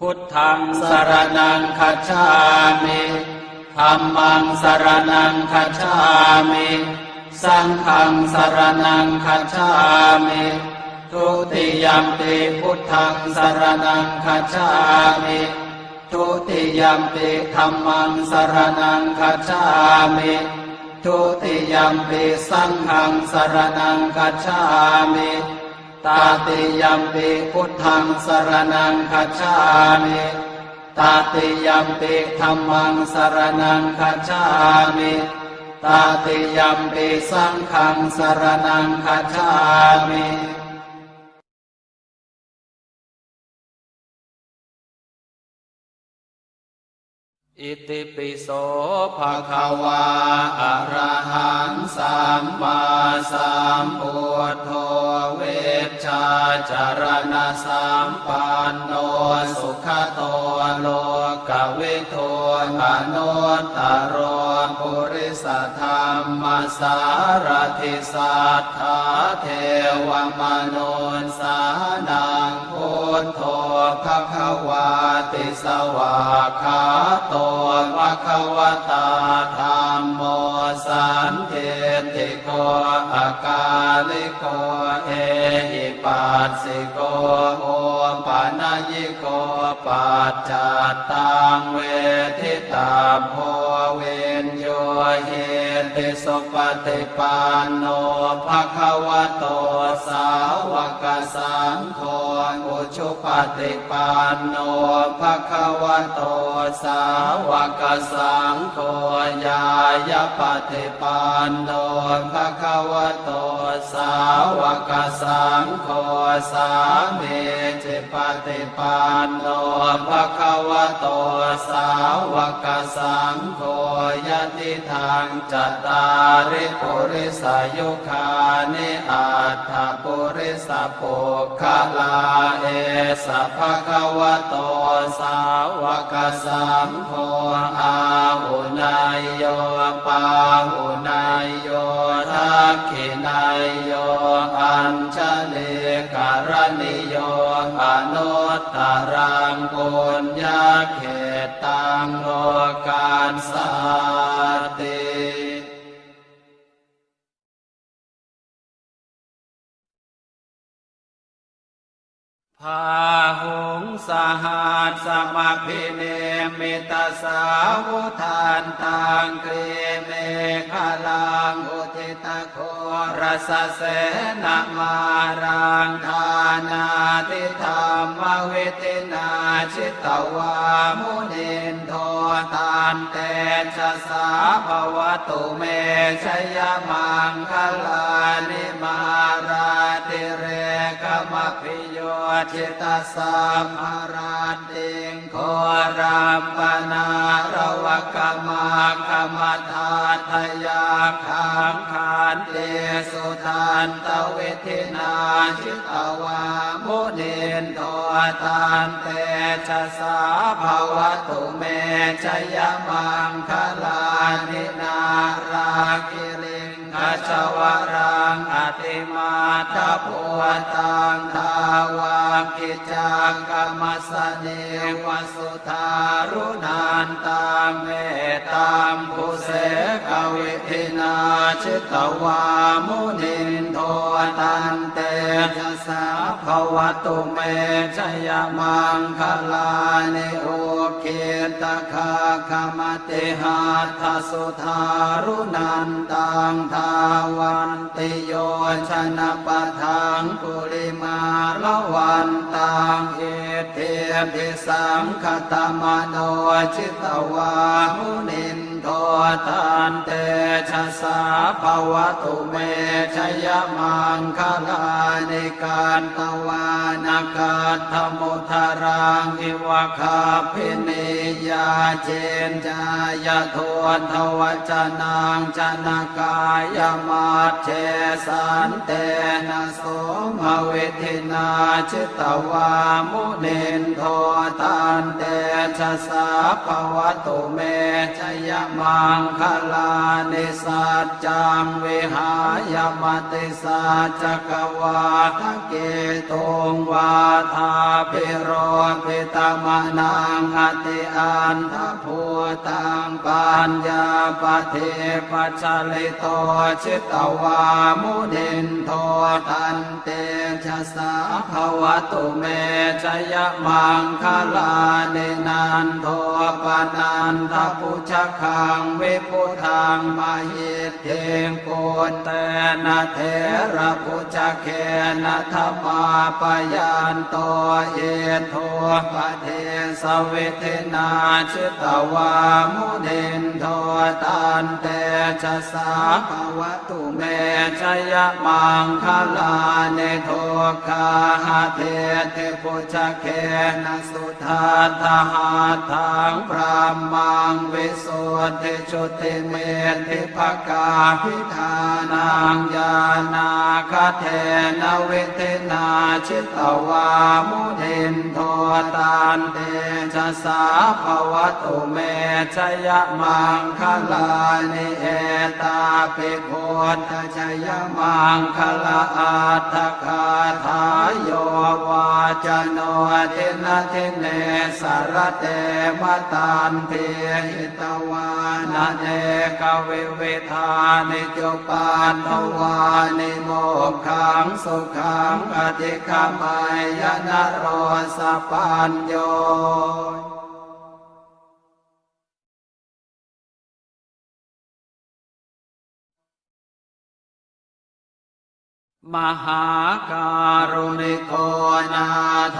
พุทธังสรนังคัจฉามิธัมมังสรนังคัจฉามิ สังฆังสรนังคัจฉามิ ทุติยมปิพุทธังสรนังคัจฉามิ ทุติยมปิธัมมังสรนังคัจฉามิ ทุติยมปิสังฆังสรนังคัจฉามิ ตาติยัมปิพุทธังสรนังคัจฉามิตาติยัมปิธรรมังสรนังคัจฉามิตาติยัมปิสังฆังสรนังคัจฉามิ อิติปิโสภะคะวาอะระหังสัมมาสัมพุทโธเวชชาจารณะสัมปันโนสุขโตโลกวิทูอนุตตรโรปุริสธรรมสารทิสัทธาเทวมนุนสานังพุทโธ ภควาติสวาคาโตภควตาธรรมโมสันเทติโกอาการิโกเอหิปัสสิโกโอปานายิโกปัจจตังเวทิตาโพเว สุปฏิปันโนภะคะวะโตสาวกสังโฆอุชุปฏิปันโนภะคะวะโตสาวกสังโฆญายปฏิปันโนภะคะวะโตสาวกสังโฆสามีจิปฏิปันโนภะคะวะโตสาวกสังโฆยะติทางจัตตาริปุริสายุคานิอัตถปุริสปุคลาเอสะภะคะวะโตสาวกสังโฆอาหุนายโยปาหุนายโยทักขินายโยอัญชลิการณิโยอนุตตรังปุญญาเขตตังโลกานสาติาหงสหัสสมพิเนมิตาสาวุทานตังเกรเมฆลังอุทิตโครสเสนมารังทานาติธรรมวิตินาชิตวามุนินโทตานเตชะสาภวตุเมชยมังคลานิมาราติเร มพิโยชิตาสัมภาราติงโครามปนารวกมากรรมทาทยาขังขานเตสุทานตเวทินาชิตวามุนินโทตานเตชะสาภาวตุเมชยมังคลานินารากิริ สวรังอติมาตะพุตังทาวา กิจังกรรมสเนวสุทารุนันตังเมตัมภูเสกวิทินาชิตวามุนินโทตันเตชะสาภวตุเมชยมังคลานิโอเกตคาคมติหาทสุทารุนันตังทาวันติโยชนะปะทังกุลิมาละวันตังเอเทปิสังคตมโนชิตวาหุนิน โทโทตันเตชะสาภวตุเมชยมังคลานิการตวานาคาธมุทารังอิวะคาพินิยาเจนจายทวนทวจนังจนากายมาเชสันเตนะโสมเวทินาชิตวามุเนนโทตันเตชะสา ภวตุเมชยมังคลานิสัจจังวิหายมติสัจกวาทะเกตุงวาทาปิโรปิตมนังอติอันทภูตังปัญญาปเทปัจจลิโตชิตวามุนินโทตันเตชะสาภวตุเมชยมังคลานินันโทปนันทปุชคังวิพุทังมหิตเทงโกนเตนะเทระปุชเคนะธรรมาปยันโตเอโทปเทสเวทนาชิตวามุนินโทตันเตชะสาภวตุเมชยมังคลาเนโทคาหาเทเทปุชเคนะสุทาทหาทังพระมังวิสุทธิชุติเมธิภกาพิธานังญาณาคเทนเวทนาชิตวามุนินโทตันเตชะสาภวตุเมชยมังคลานิเอตาปิโคตชยมังคลาอัตถคาทายโยวาจโนทินทิเนสารเตมตนเทหิตวานะเนกวิเวทานิจุปาทวานิโมกขังสุขังอธิคามายนโรสปัญโย มหาการุณิโกนาโท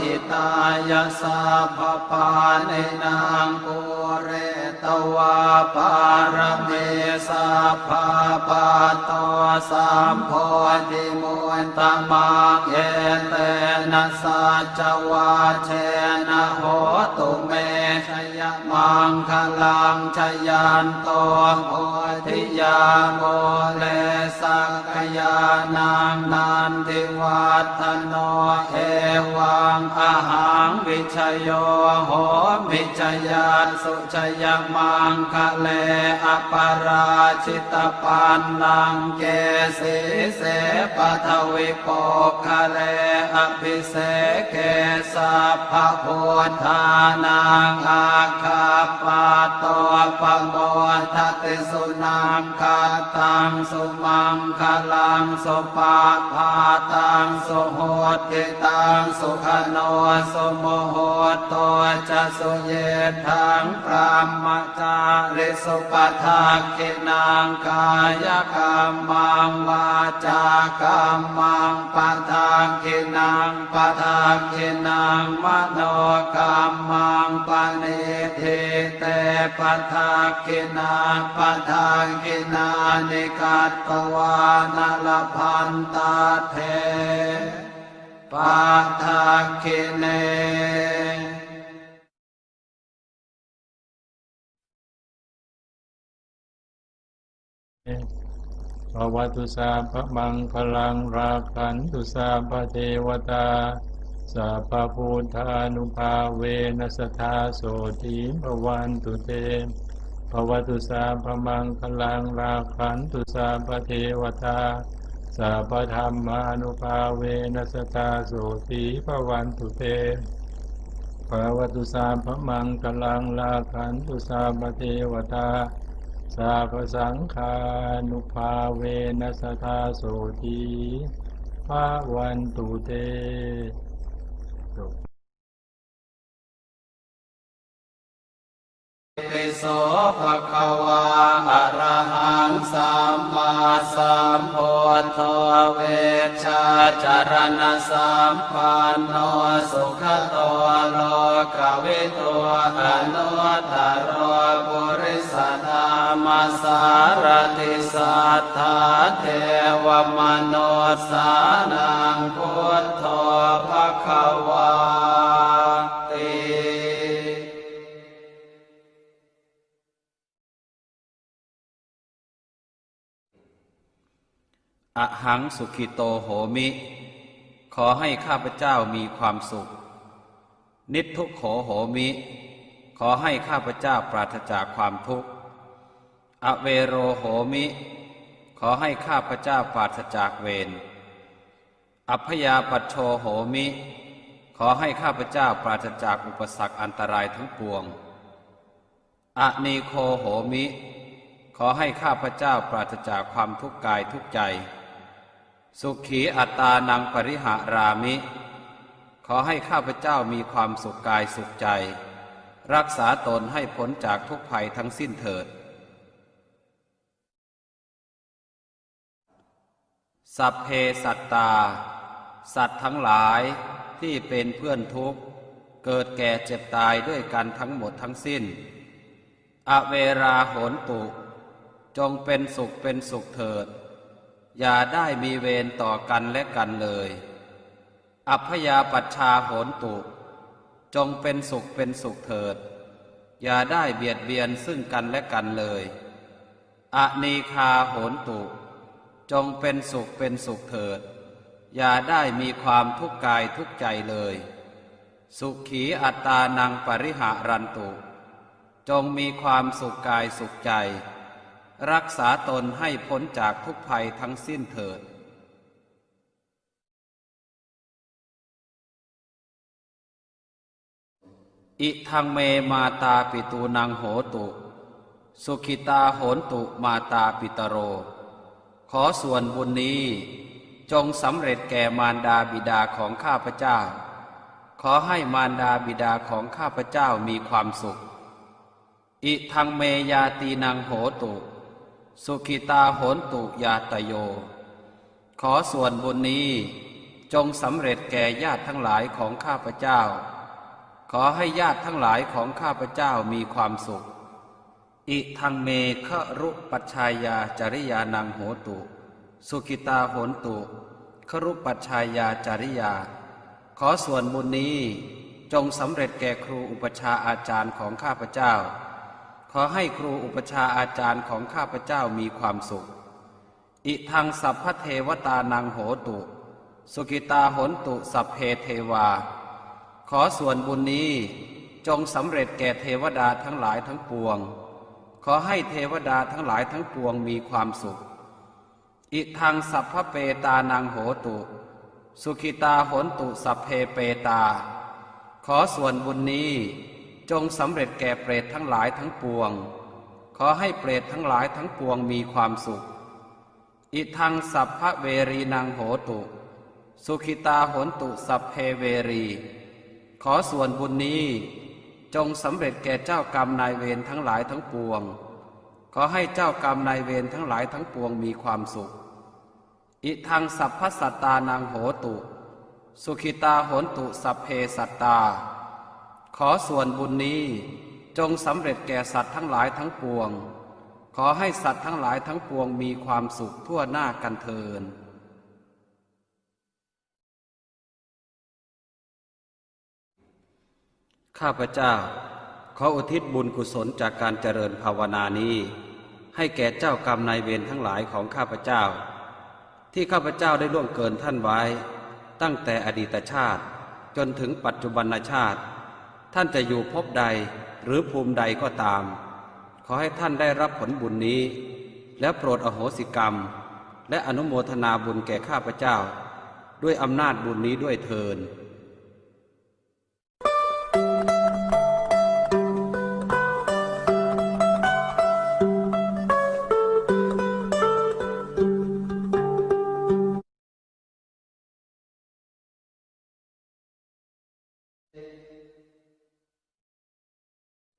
หิตายสัพพปาเนนางปุเรตวาปารเมสัพพปะตสัมโพธิมุนตมังเอเตนะสัจวาเชนะโหตุเม งคลังชยันโตโพธิยาโมเลสักกยานังนันทิวัฒโนเอวังอาหังวิชโยโหมิชยาสุชยมังคะเลอปราชิตปันนังเกสีเสปทวิปคะเลอภิเสเกสัพพะโพธานังอาคาปาโตปโมทติสุนังคาตังสุมังคลังสุปาพาตังสุโหติตังสุขโนสุโมโหโตจะสุเยทังพรหมจาริสุปทักขินางกายกรรมังวาจากรรมังปทักขินางปทักขินางมโนกรรมังปณิทิเตปทักขินาปทักขินานิกัตตวานลพันตาเทปทักขิเนภวตุสาพมังคลังราคันตุสาพเทวตา สัพพุทธานุภาเวนัสธาโสติภวันตุเตภวตุสาพมังคลังราคันตุสาพเทวตาสัพธรรมานุภาเวนัสธาโสติภวันตุเตภวตุสาพมังกลังลาคันตุสาปเทวตาสาพสังฆานุภาเวนัสธาโสทีภวันตุเต ติโสภะคะวาอะระหังสัมมาสัมพุทโธเวชาจารณะสัมปันโนสุขโตโลกวิโตอนุตตรโรปุริสธรรมสารติสัทธาเทวมนุสานังพุทโธภควา อหังสุขิโตโหมิ ขอให้ข้าพเจ้ามีความสุข นิทุกโขโหมิ ขอให้ข้าพเจ้าปราศจากความทุกข์ อเวโรโหมิ ขอให้ข้าพเจ้าปราศจากเวร อัพยาปัชโชโหมิ ขอให้ข้าพเจ้าปราศจากอุปสรรคอันตรายทั้งปวง อนีโคโหมิ ขอให้ข้าพเจ้าปราศจากความทุกข์กายทุกใจ สุขีอัตานังปริหารามิ ขอให้ข้าพเจ้ามีความสุขกายสุขใจ รักษาตนให้พ้นจากทุกภัยทั้งสิ้นเถิด สัพเพสัตตา สัตว์ทั้งหลายที่เป็นเพื่อนทุกข์ เกิดแก่เจ็บตายด้วยกันทั้งหมดทั้งสิ้น อเวราโหนตุ จงเป็นสุขเป็นสุขเถิด อย่าได้มีเวรต่อกันและกันเลย อัพยาปัชชาโหนตุ จงเป็นสุขเป็นสุขเถิด อย่าได้เบียดเบียนซึ่งกันและกันเลยอนีคาโหนตุ จงเป็นสุขเป็นสุขเถิด อย่าได้มีความทุกข์กายทุกใจเลย สุขีอัตตานังปริหารันตุ จงมีความสุขกายสุขใจ รักษาตนให้พ้นจากทุกภัยทั้งสิ้นเถิดอิทังเมมาตาปิตูนังโหตุ สุขิตาโหนตุมาตาปิตโร ขอส่วนบุญนี้ จงสำเร็จแก่มารดาบิดาของข้าพเจ้า ขอให้มารดาบิดาของข้าพเจ้ามีความสุข อิทังเมยาตีนังโหตุ สุขิตาโหนตุยาตโย ขอส่วนบุญนี้จงสำเร็จแก่ญาติทั้งหลายของข้าพเจ้า ขอให้ญาติทั้งหลายของข้าพเจ้ามีความสุข อิทังเมฆรุปัชชายาจริยานังโหตุ สุขิตาโหนตุครุปัชชายาจริยา ขอส่วนบุญนี้จงสำเร็จแก่ครูอุปชาอาจารย์ของข้าพเจ้า ขอให้ครูอุปชาอาจารย์ของข้าพเจ้ามีความสุข อิทังสัพพเทวตานังโหตุ สุกิตาหนตุสัพเพเทวา ขอส่วนบุญนี้จงสำเร็จแก่เทวดาทั้งหลายทั้งปวง ขอให้เทวดาทั้งหลายทั้งปวงมีความสุข อิทังสัพพเปตานังโหตุ สุขิตาหนตุสัพเพเปตา ขอส่วนบุญนี้ จงสำเร็จแก่เปรตทั้งหลายทั้งปวง ขอให้เปรตทั้งหลายทั้งปวงมีความสุข อิทังสัพพะเวรีนังโหตุ สุขิตาโหนตุสัพเพเวรี ขอส่วนบุญนี้ จงสำเร็จแก่เจ้ากรรมนายเวรทั้งหลายทั้งปวง ขอให้เจ้ากรรมนายเวรทั้งหลายทั้งปวงมีความสุข อิทังสัพพสัตตานังโหตุ สุขิตาโหนตุสัพเพสัตตา ขอส่วนบุญนี้จงสำเร็จแก่สัตว์ทั้งหลายทั้งปวง ขอให้สัตว์ทั้งหลายทั้งปวงมีความสุขทั่วหน้ากันเทินข้าพเจ้า ขออุทิศบุญกุศลจากการเจริญภาวนานี้ ให้แก่เจ้ากรรมนายเวรทั้งหลายของข้าพเจ้า ที่ข้าพเจ้าได้ล่วงเกินท่านไว้ ตั้งแต่อดีตชาติ จนถึงปัจจุบันชาติ ท่านจะอยู่พบใดหรือภูมิใดก็ตาม ขอให้ท่านได้รับผลบุญนี้ และโปรดอโหสิกรรม และอนุโมทนาบุญแก่ข้าพเจ้า ด้วยอำนาจบุญนี้ด้วยเทิน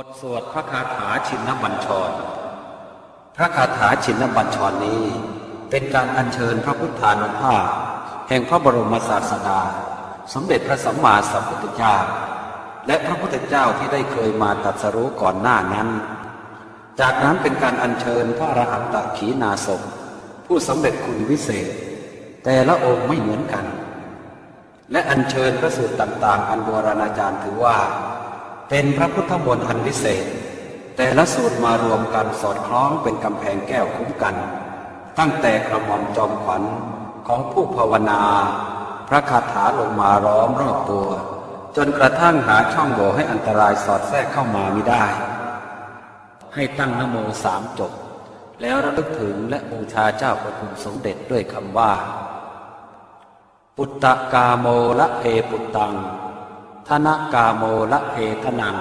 บทสวดพระคาถาชินบัญชร พระคาถาชินบัญชรนี้ เป็นการอัญเชิญพระพุทธานุภาพ แห่งพระบรมศาสดา สมเด็จพระสัมมาสัมพุทธเจ้า และพระพุทธเจ้าที่ได้เคยมาตรัสรู้ก่อนหน้านั้น จากนั้นเป็นการอัญเชิญพระอรหันตขีนาศพผู้สำเร็จคุณวิเศษ แต่ละองค์ไม่เหมือนกัน และอัญเชิญพระสูตรต่าง ๆ อันโบราณอาจารย์ถือว่า เป็นพระพุทธมนต์อันวิเศษ แต่ละสูตรมารวมกันสอดคล้องเป็นกำแพงแก้วคุ้มกัน ตั้งแต่กระหม่อมจอมขวัญของผู้ภาวนา พระคาถาลงมาร้อมรอบตัว จนกระทั่งหาช่องโหว่ให้อันตรายสอดแทรกเข้ามาไม่ได้ ให้ตั้งนโมสามจบ แล้วระลึกถึงและบูชาเจ้าประคุณสมเด็จด้วยคำว่า ปุตตะกาโมละเพปุตตัง ธนกาโมละเพทนัง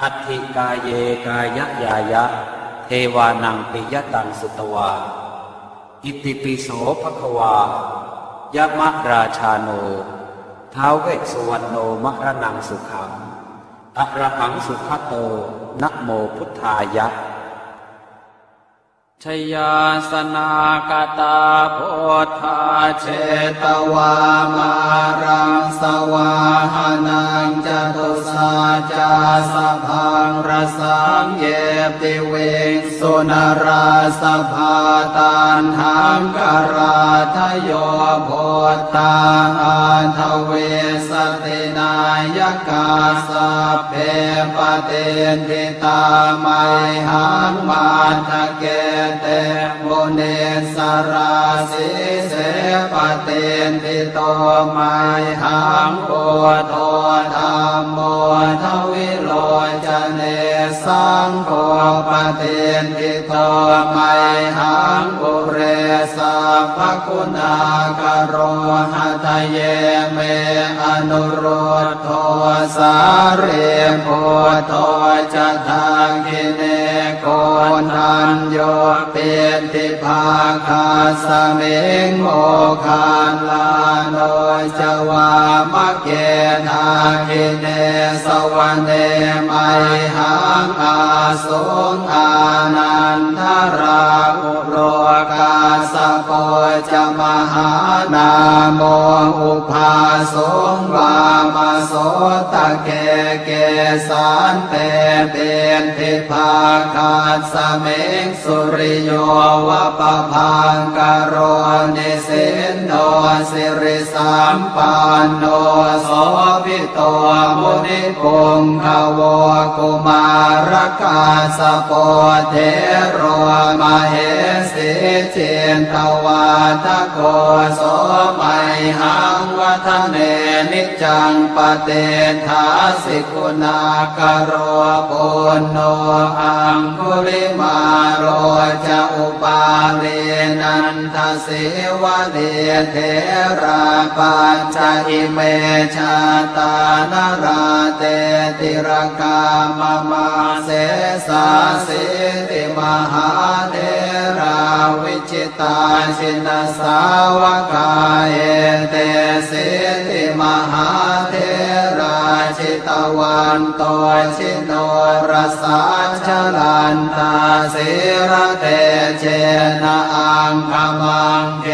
อัติกายเยกายะยายะ เทวานังปิยตังสุตวา อิติปิโสภควายะมะราชาโนท้าวเวสสุวรรณโนมะระนังสุขังอะระหังสุขโตนะโมพุทธายะ ชยาสนากตาโพธาเชตวามารังสวาหานังจตุสาจาสพังรสังเยติเวงสุนราสภาตันหังกราทโยโพธาอันทเวสตินายกาสพเพปเตนทิตาไมหังมาทะเกเตโมเนสราสิเสปเตนทิโตไมหังโอโทธรรมโมทวิโลจเนสังโฆปเตนทิโตไมหังปุเรสัพคุณากโรหัตเยเมอนุโรธโทสาเรโพโทจะทางกิเนโกนันโยเป็นทิภาคาสเมงโมคาลาโนจวามะเกนาคิเนสวเนไมหังอาสงอานันทราอุโลกาสโปจะมหานาโมอุภาสงวามาโสตะเกเกสานเตเป็นทิภาคาสเมงสุริโยวะปะพังกโรนิสินโนสิริสัมปันโนโสภิโตมุนิปุงขวกุมารกาสโปเทโรมาเหสิเจนตวาทโกโสไมหังวัฒเนนิจังปเตทาสิกุณากโรปุณโนอังคุลิมาโรจะอุปาเลนันทสิวะเดเทราปัญจอิเมชาตานราเตติรกามมาเสสาสิติมหาเทราวิจิตาชินสาวกายเอเตสิติมหาเท ตวันตชิโนรสาชลันตาสิระเตเจนะอังคมังเก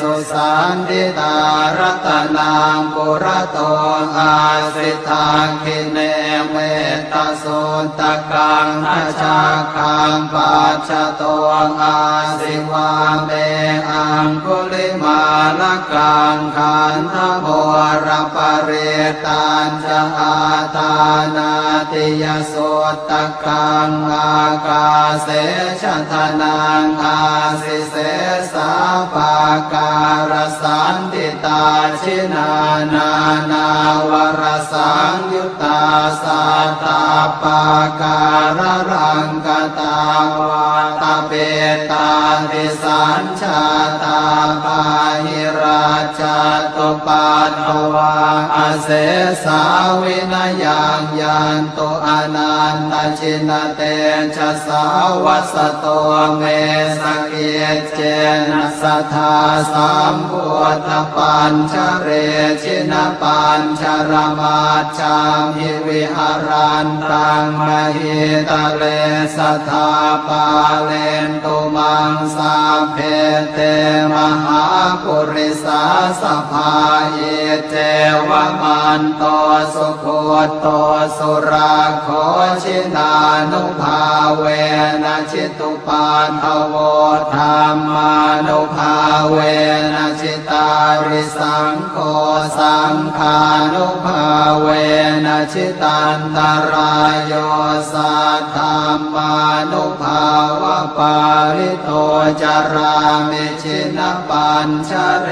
สุสันติตารัตนางปุระโตอาสิทาคิเนเมตาสุตกังอาชาคังปัจจโตอาสิวาเมอังคุลิมาลกังขันธโมรปเรตันจะอาตานาติยสุตกังอากาเสชทนังอาสิเสสาปาการสันติตาชินานานาวรสังยุตตาสัตาปาการรังกตาวาตาเปตาติสัญชาตาปาหิราชาตุปัตวาอเสสาวินยังยันโตอนันตชินเตชะสาวัสโตเมสกเกเจนะสัทธาสัมพุทธปัญชเรชินปัญชรมาจามิวิหารันตังมหิตะเลสัทธาปาเลนตุมังสาเพเตมหาปุริสาสภาเยเจวมันโตสุโคโตสุราโคชินานุภาเวนะชิตุปาทโวธรรมานุภาเวนะชิตาริสังโฆสังฆานุภาเวนะชิตันตรายโยสัทธรรมานุภาวะปาริโตจารามิชินปัญชเร